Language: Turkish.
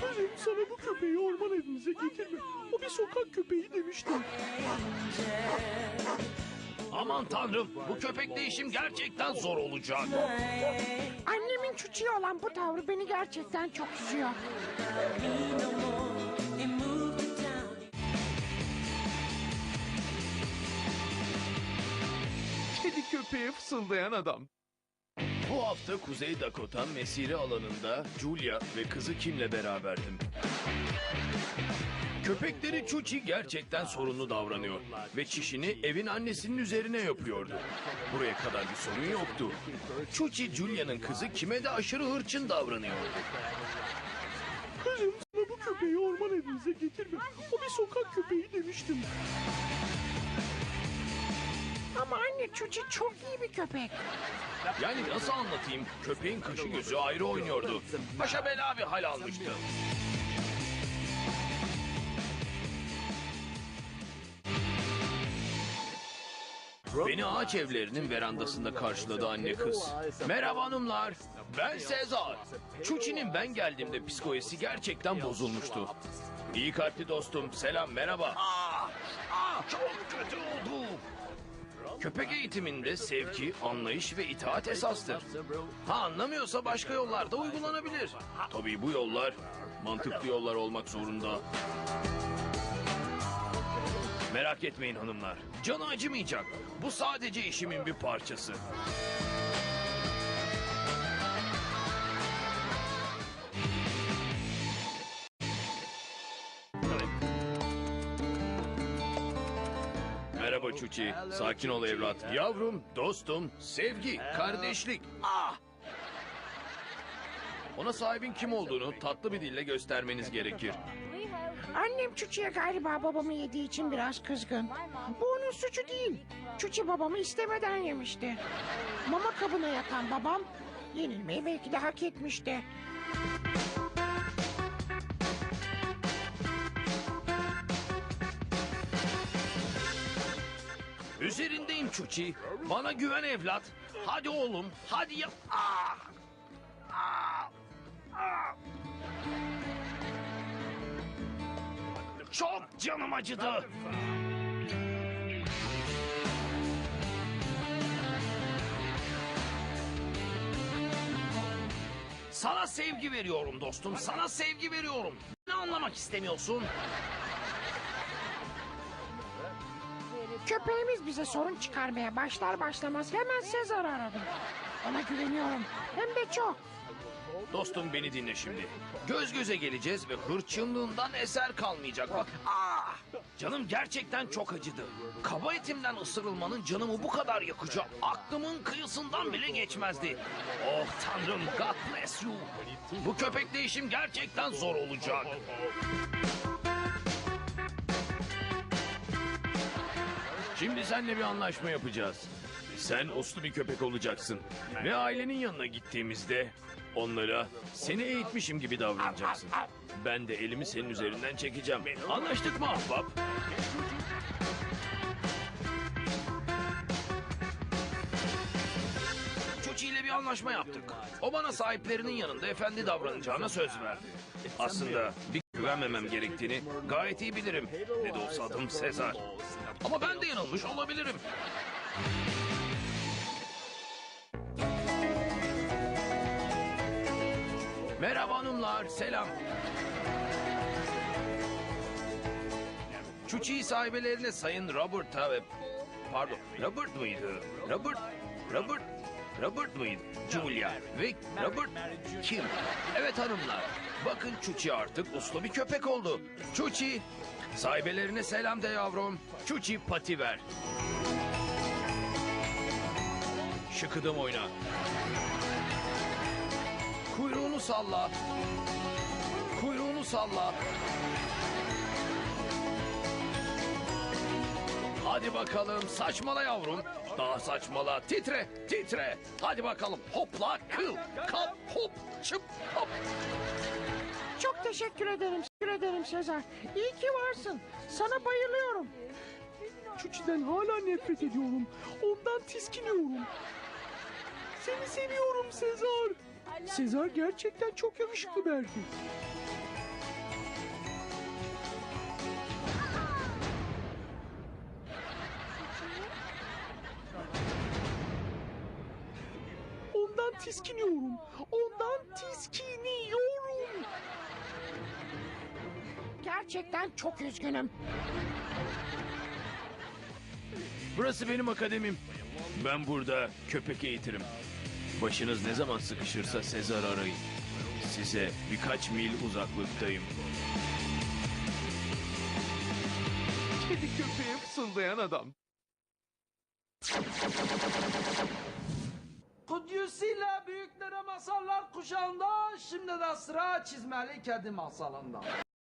Kızım sana bu köpeği orman evimize getirme. O bir sokak köpeği demiştim. Aman tanrım bu köpekle işim gerçekten zor olacak. Annemin çuçuya olan bu tavrı beni gerçekten çok üzüyor. Köpeğe fısıldayan adam. Bu hafta Kuzey Dakota mesire alanında Julia ve kızı Kim'le beraberdim. Köpekleri Chuchi gerçekten sorunlu davranıyor ve çişini evin annesinin üzerine yapıyordu. Buraya kadar bir sorun yoktu. Chuchi Julia'nın kızı Kim'e de aşırı hırçın davranıyordu. Kızım sana bu köpeği orman evimize getirme. O bir sokak köpeği demiştim. Ama anne çuçi çok iyi bir köpek. Yani nasıl anlatayım? Köpeğin kaşı gözü ayrı oynuyordu. Başa bela bir hal almıştı. Beni ağaç evlerinin verandasında karşıladı anne kız. Merhaba hanımlar, ben Sezar. Çuçi'nin ben geldiğimde psikolojisi gerçekten bozulmuştu. İyi kalpli dostum, selam, merhaba. Aa, aa, çok kötü oldu. Köpek eğitiminde sevgi, anlayış ve itaat esastır. Ha anlamıyorsa başka yollarda uygulanabilir. Tabii bu yollar mantıklı yollar olmak zorunda. Merak etmeyin hanımlar. Canı acımayacak. Bu sadece işimin bir parçası. Merhaba Çuçi. Sakin ol evlat. Yavrum, dostum, sevgi, kardeşlik. Ah! Ona sahibin kim olduğunu tatlı bir dille göstermeniz gerekir. Annem çuçuya galiba babamı yediği için biraz kızgın. Bu onun suçu değil. Çuçi babamı istemeden yemişti. Mama kabına yatan babam yenilmeyi belki de hak etmişti. Üzerindeyim Çuçi. Bana güven evlat. Hadi oğlum, hadi yap. Ah! Ah! Ah! Çok canım acıdı. Sana sevgi veriyorum dostum. Sana sevgi veriyorum. Ne anlamak istemiyorsun? Köpeğimiz bize sorun çıkarmaya başlar başlamaz hemen Sezar'ı aradım. Ona güveniyorum. Hem de çok. Dostum beni dinle şimdi. Göz göze geleceğiz ve hırçınlığından eser kalmayacak. Bak, ah! Canım gerçekten çok acıdı. Kaba etimden ısırılmanın canımı bu kadar yakacağı aklımın kıyısından bile geçmezdi. Oh tanrım, God bless you. Bu köpekle işim gerçekten zor olacak. Şimdi seninle bir anlaşma yapacağız. Sen uslu bir köpek olacaksın. Ve ailenin yanına gittiğimizde onlara seni eğitmişim gibi davranacaksın. Ben de elimi senin üzerinden çekeceğim. Anlaştık mı ahbap? Çuçi ile bir anlaşma yaptık. O bana sahiplerinin yanında efendi davranacağına söz verdi. Aslında bir güvenmemem gerektiğini gayet iyi bilirim. Ne de olsa adım Sezar. Ama ben de yanılmış olabilirim. Merhaba hanımlar, selam. Çuçi sahibelerine Sayın Robert'a ve... Pardon, Robert mıydı? Robert, Robert, Robert mıydı? Julia ve Robert kim? Evet hanımlar, bakın Çuçi artık uslu bir köpek oldu. Çuçi, sahibelerine selam de yavrum. Çuçi pati ver. Şıkıdım oyna. Kuyruğunu salla. Kuyruğunu salla. Hadi bakalım saçmala yavrum. Daha saçmala. Titre, titre. Hadi bakalım hopla kıl. Kap hop çıp hop. Çok teşekkür ederim. Teşekkür ederim Sezar. İyi ki varsın. Sana bayılıyorum. Çuçi'den hala nefret ediyorum. Ondan tiskiniyorum. Seni seviyorum Sezar. Sezar gerçekten çok yakışıklı bir erkek. Tiskiniyorum. Ondan tiskiniyorum. Gerçekten çok üzgünüm. Burası benim akademim. Ben burada köpek eğitirim. Başınız ne zaman sıkışırsa Sezar arayın. Size birkaç mil uzaklıktayım. Kedi köpeğe fısıldayan adam. Kudüs'üyle büyüklere masallar kuşağında şimdi de sıra çizmeli kedi masalında.